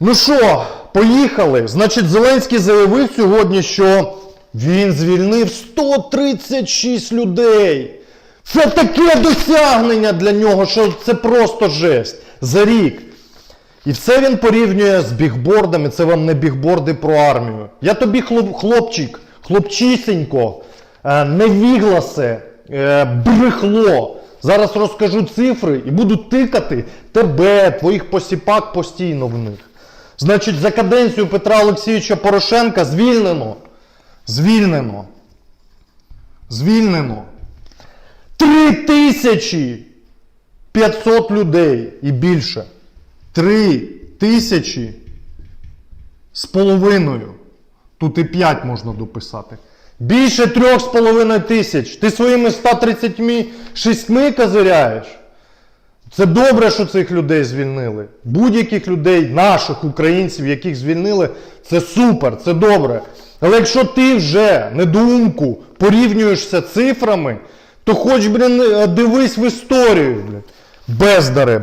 Ну що, поїхали. Значить, Зеленський заявив сьогодні, що він звільнив 136 людей. Це таке досягнення для нього, що це просто жесть за рік. І все він порівнює з бігбордами. Це вам не бігборди про армію. Я тобі, хлоп, хлопчик, хлопчисенько, е, невігласе, е, брехло. Зараз розкажу цифри і буду тикати тебе, твоїх посіпак постійно в них. Значить, за каденцію Петра Олексійовича Порошенка звільнено. Звільнено. Звільнено. Три тисячі 500 людей і більше. Три тисячі з половиною. Тут і 5 можна дописати. Більше трьох з половиною тисяч. Ти своїми 136 козиряєш. Це добре, що цих людей звільнили. Будь-яких людей, наших українців, яких звільнили, це супер, це добре. Але якщо ти вже недоумку порівнюєшся цифрами, то хоч, блін, дивись в історію, блін. Бездаре.